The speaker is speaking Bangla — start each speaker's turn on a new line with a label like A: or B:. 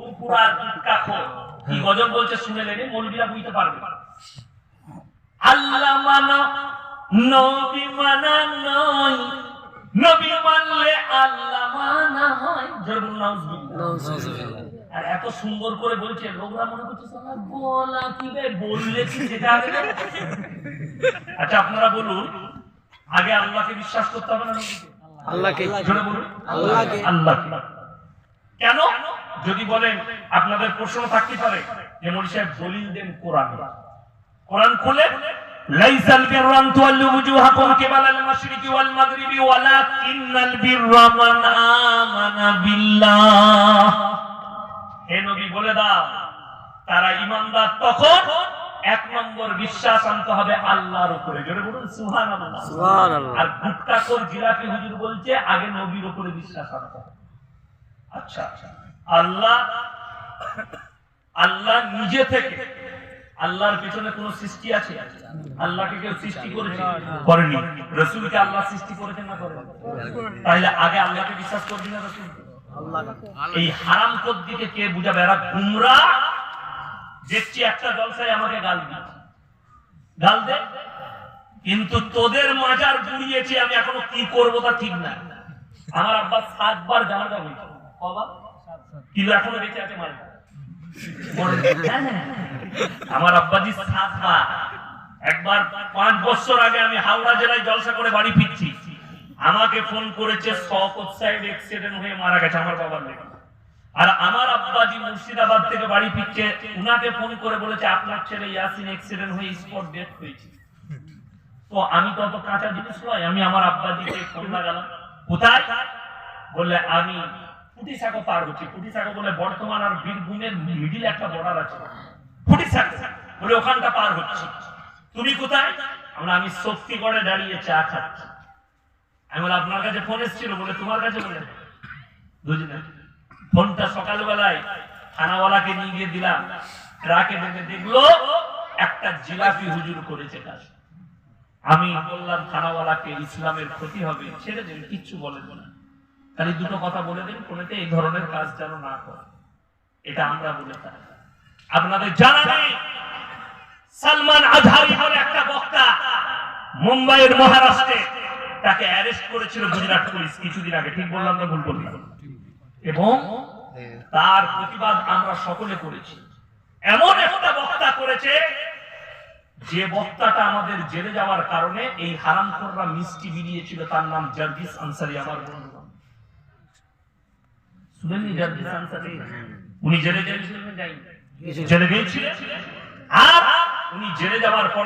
A: ও পুরা কাখো কি গজল বলছে শুনে নেবে মৌলবীরা বুঝতে পারবে। আল্লাহ মানা নবী মানা নয়। নবী মানলে আল্লাহ মানা হয়। জোরে নাউজুবিল্লাহ। আর এত সুন্দর করে বলছে লোকরা মনে করছে সালা কি বললে কি যেটা আচ্ছা আপনারা বলুন আগে আল্লাহকে বিশ্বাস করতে হবে না
B: আল্লাহকে।
A: বলুন।
B: আল্লাহকে।
A: আল্লাহকে। কেন? যদি বলেন আপনাদের প্রশ্ন থাকতে পারে যে মনি সাহেব দলিল দেন কোরআন। কোরআন খুলে বিররা আন তুওয়াল্লু ওয়ুজুহাকুম কিবালাল মাশরিকি ওয়াল মাগরিবি ওয়ালাকিন্নাল বিররা মান আমানা বিল্লাহ। হে নবী বলে দাও তারা ইমানদার তখন এক নম্বর বিশ্বাস আনতে হবে আল্লাহর উপরে। জোরে বলুন সুবহানাল্লাহ।
B: সুবহানাল্লাহ।
A: আর গুটকা কোর জিলাপি হুজুর বলছে আগে নবীর উপরে বিশ্বাস আনতে হবে। আচ্ছা আচ্ছা। আল্লাহ আল্লাহ নিজে থেকে, আল্লাহর পেছনে কোন সৃষ্টি আছে? আল্লাহকে কেউ সৃষ্টি করেছে? করেনি। রসুলকে আল্লাহ সৃষ্টি করেছেন না করেন? তাহলে আগে আল্লাহকে বিশ্বাস করবি না রসুল? এই হারাম দিকে কে বুঝাবে? এরা গুমরা দেখছি একটা জলসায় আমাকে গাল দিচ্ছে। গাল দে। কিন্তু তোদের মাজার গুড়িয়েছি, আমি এখনও কি করব তা ঠিক না। আমার আব্বা সাতবার জানাজা হয়েছে কবার? কিন্তু এখনও বেঁচে আছে আমার আব্বাজি সাতবার। একবার পাঁচ বছর আগে আমি হাওড়া জেলায় জলসা করে বাড়ি ফিরছি। আমাকে ফোন করেছে শকত সাহেব অ্যাক্সিডেন্ট হয়ে মারা গেছে আমার বাবার লেগে। আর আমার আব্বাজি মুর্শিদাবাদ থেকে বাড়ি ফিরছে। উনাকে ফোন করে বলেছে, আপনার ছেলে ইয়াসিন এক্সিডেন্ট হয়ে স্পট ডেথ হয়েছে। তো আমি তো অত কাঁচা জিনিস নয়, আমি আমার আব্বাজিকে ফোন লাগালাম। কোথায়? বললে, আমি ফুটিসাঁকো পার হচ্ছি। ফুটিসাঁকো বলে বর্তমান আর বীরভূমের মিডিল একটা বর্ডার আছে। বলে ওখানটা পার হচ্ছি। তুমি কোথায়? আমরা আমি দাঁড়িয়ে চা খাচ্ছি। আমি বলে, আপনার কাছে ফোন এসেছিল বলে, তোমার কাছে বলে ফোনটা সকালবেলায় থানাওয়ালাকে নিয়ে গিয়ে দিলাম। ট্রাকে দেখল, একটা জিলাপি হুজুর করেছে কাজ। আমি বললাম, থানাওয়ালাকে ইসলামের ক্ষতি হবে, ছেড়ে কিচ্ছু বলেন না। খালি দুটো কথা বলে দিন কোনেতে এই ধরনের কাজ যেন না করে। এটা আমরা বলে থাকি। আপনাদের জানা নেই, সালমান আজহারি বলে একটা বক্তা মুম্বাইয়ের মহারাষ্ট্রে তাকে অ্যারেস্ট করেছিল গুজরাট পুলিশ কিছুদিন আগে। ঠিক বললাম না ভুল বললাম? এবং তার প্রতিবাদ আমরা সকলে করেছি। এমন একটা বক্তা করেছে, যে বক্তাটা আমাদের জেলে যাওয়ার কারণে এই হারামখোররা মিষ্টি বিলিয়েছিল, তার নাম জার্জিস আনসারি, আমার বন্ধু। উনি জেলে জেলে গিয়েছিলেন। আর উনি জেলে যাওয়ার পর